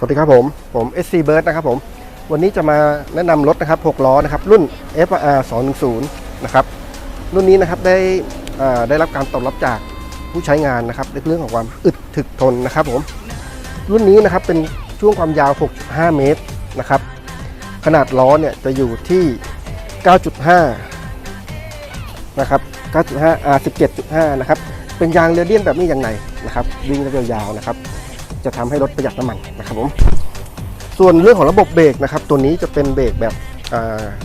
สวัสดีครับผม ผม SC Bird นะครับผม วันนี้จะมาแนะนำรถนะครับ6ล้อนะครับ รุ่น FR 210นะครับ รุ่นนี้นะครับได้ได้รับการตอบรับจากผู้ใช้งานนะครับในเรื่องของความอึดถึกทนนะครับผม รุ่นนี้นะครับเป็นช่วงความยาว 6.5 เมตรนะครับ ขนาดล้อเนี่ยจะอยู่ที่ 9.5 นะครับ 9.5 R 17.5 นะครับ เป็นยางเรเดียนแบบนี้อย่างไรนะครับ วิ่งได้ยาวๆนะครับ จะทำให้รถประหยัดน้ำมันนะครับผมส่วนเรื่องของระบบเบรกนะครับตัวนี้จะเป็นเบรกแบบ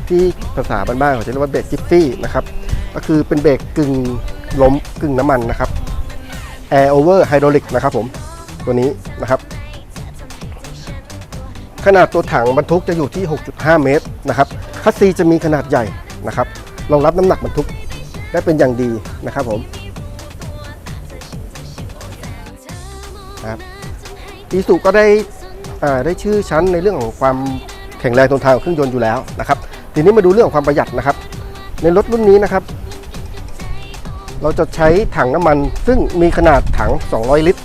ที่ภาษาบ้านๆเขาจะเรียกว่าเบรกจิฟฟี่นะครับก็คือเป็นเบรกกึ่งล้มกึ่งน้ำมันนะครับ Air Over Hydraulic นะครับผมตัวนี้นะครับ ขนาดตัวถังบรรทุกจะอยู่ที่ 6.5 เมตรนะครับคัสซีจะมีขนาดใหญ่นะครับรองรับน้ำหนักบรรทุกได้เป็นอย่างดีนะครับผมครับ อีสุก็ได้ได้ชื่อชั้นในเรื่องของความแข็งแรงทนทานของเครื่องยนต์อยู่แล้วนะครับ ทีนี้มาดูเรื่องของความประหยัดนะครับ ในรถรุ่นนี้นะครับ เราจะใช้ถังน้ำมัน ซึ่งมีขนาดถัง 200 ลิตร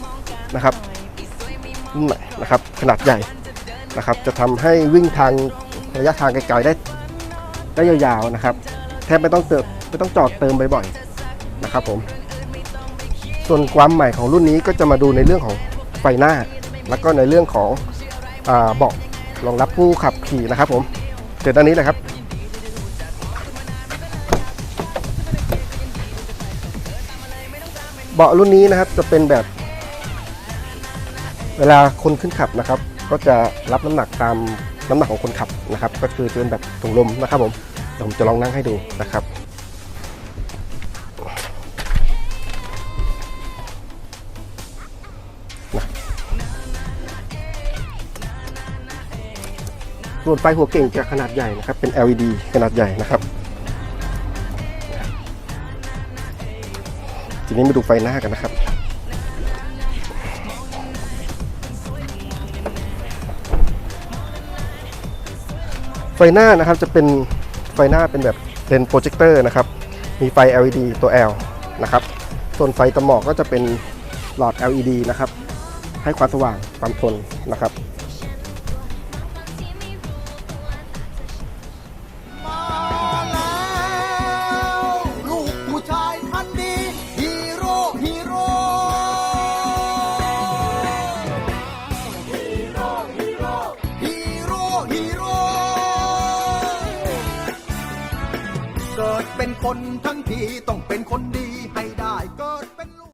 นะครับรุ่นใหม่นะครับขนาดใหญ่นะครับ จะทำให้วิ่งทางระยะทางไกลๆได้ได้ยาวๆนะครับ แทบไม่ต้องเติมไม่ต้องจอดเติมบ่อยๆนะครับผมส่วนความใหม่ของรุ่นนี้ก็จะมาดูในเรื่องของไฟหน้า แล้วก็ในเรื่องของเบาะรองรับผู้ขับขี่นะครับผมเดี๋ยวด้านนี้เลยครับ เบาะรุ่นนี้นะครับจะเป็นแบบ เวลาคนขึ้นขับนะครับ ก็จะรับน้ำหนักตามน้ำหนักของคนขับนะครับ ก็คือจะเป็นแบบถุงลมนะครับผมเดี๋ยวผมจะลองนั่งให้ดูนะครับ ส่วนไฟหัวเก่งจะขนาดใหญ่นะครับ เป็น LED ขนาดใหญ่นะครับ ทีนี้มาดูไฟหน้ากันนะครับ ไฟหน้านะครับจะเป็นไฟหน้าเป็นแบบเลนโปรเจคเตอร์นะครับ มีไฟ LED ตัว L นะครับ ส่วนไฟตะหมอกก็จะเป็นหลอด LED นะครับ ให้ความสว่างความทนนะครับ เกิดเป็นคนทั้งทีต้องเป็นคนดีให้ได้เกิดเป็น